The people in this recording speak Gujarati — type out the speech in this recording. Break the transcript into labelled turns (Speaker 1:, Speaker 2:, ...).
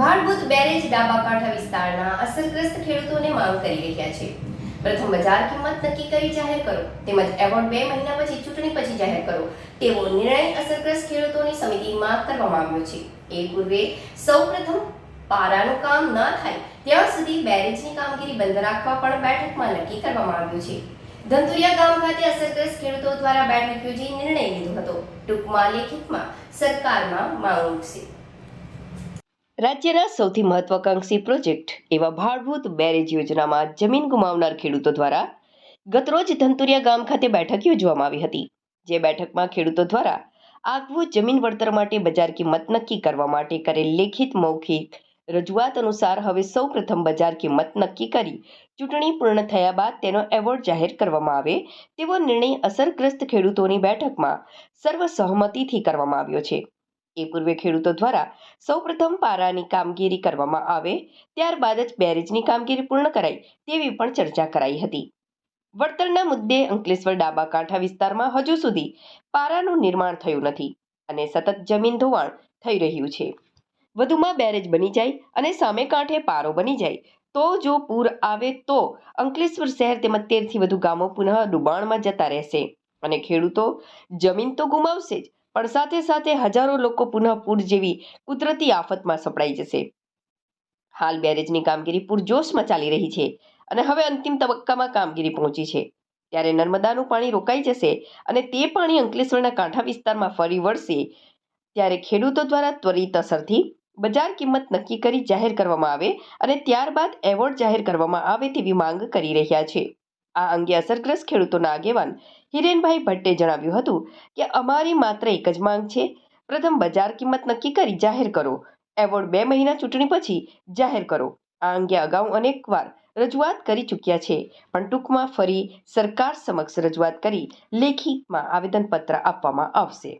Speaker 1: ભાડભૂત બેરેજ ડાબા કાંઠા વિસ્તારના અસરગ્રસ્ત ખેડૂતોને માંગ કરી રહ્યા છે. પ્રથમ બજાર કિંમત નક્કી કરી જાહેર કરો, તેમજ એવોર્ડ બે મહિના પછી ચૂંટણી પછી જાહેર કરો, તેવો નિર્ણય અસરગ્રસ્ત ખેડૂતોની સમિતિમાં કરવામાં આવ્યો છે. એ પૂર્વે સૌપ્રથમ પારાનું કામ ન થાય, ત્યાં સુધી બેરેજની કામગીરી બંધ રાખવા પણ બેઠકમાં નક્કી કરવામાં આવ્યું છે. ધંતુરિયા ગામ ખાતે અસરગ્રસ્ત ખેડૂતો દ્વારા બેઠક યોજી નિર્ણય લીધો હતો. ટૂંકમાં લેખિતમાં સરકારમાં માંગ ઉઠશે. રાજ્યના સૌથી મહત્વાકાંક્ષી પ્રોજેક્ટ એવા ભાડભૂત બેરેજ યોજનામાં જમીન ગુમાવનાર ખેડૂતો દ્વારા ગતરોજ ધંતુરિયા ગામ ખાતે બેઠક યોજવામાં આવી હતી, જે બેઠકમાં ખેડૂતો દ્વારા આગવું જમીન વળતર માટે બજાર કિંમત નક્કી કરવા માટે કરેલ લેખિત મૌખિક રજૂઆત અનુસાર હવે સૌપ્રથમ બજાર કિંમત નક્કી કરી ચૂંટણી પૂર્ણ થયા બાદ તેનો એવોર્ડ જાહેર કરવામાં આવે તેવો નિર્ણય અસરગ્રસ્ત ખેડૂતોની બેઠકમાં સર્વસહમતિથી કરવામાં આવ્યો છે. એ પૂર્વે ખેડૂતો દ્વારા સૌપ્રથમ પારાની કામગીરી કરવામાં આવે, ત્યારબાદ જ બેરેજની કામગીરી પૂર્ણ કરાય તેવી પણ ચર્ચા કરાઈ હતી. વળતરના મુદ્દે અંકલેશ્વર ડાબા કાંઠા વિસ્તારમાં હજુ સુધી પારાનું નિર્માણ થયું નથી અને સતત જમીન ધોવાણ થઈ રહ્યું છે. વધુમાં બેરેજ બની જાય અને સામે કાંઠે પારો બની જાય, તો જો પૂર આવે તો અંકલેશ્વર શહેર તેમજ તેરથી વધુ ગામો પુનઃ ડુબાણમાં જતા રહેશે અને ખેડૂતો જમીન તો ગુમાવશે જ પણ સાથે સાથે હજારો લોકો પુનઃ પૂર જેવી કુદરતી આફતમાં સપડાઈ જશે. હાલ બેરેજની કામગીરી પૂરજોશમાં ચાલી રહી છે અને હવે અંતિમ તબક્કામાં કામગીરી પહોંચી છે. ત્યારે નર્મદાનું પાણી રોકાઈ જશે અને તે પાણી અંકલેશ્વરના કાંઠા વિસ્તારમાં ફરી વળશે ત્યારે ખેડૂતો દ્વારા ત્વરિત અસરથી બજાર કિંમત નક્કી કરી જાહેર કરવામાં આવે અને ત્યારબાદ એવોર્ડ જાહેર કરવામાં આવે તેવી માંગ કરી રહ્યા છે. આ અંગે અસરગ્રસ્ત ખેડૂતોના આગેવાન હિરેનભાઈ ભટ્ટે જણાવ્યું હતું કે અમારી માત્ર એક જ માંગ છે. પ્રથમ, બજાર કિંમત નક્કી કરી જાહેર કરો. એવોર્ડ બે મહિના ચૂંટણી પછી જાહેર કરો. આ અંગે અગાઉ અનેકવાર રજૂઆત કરી ચૂક્યા છે, પણ ટૂંકમાં ફરી સરકાર સમક્ષ રજૂઆત કરી લેખિતમાં આવેદનપત્ર આપવામાં આવશે.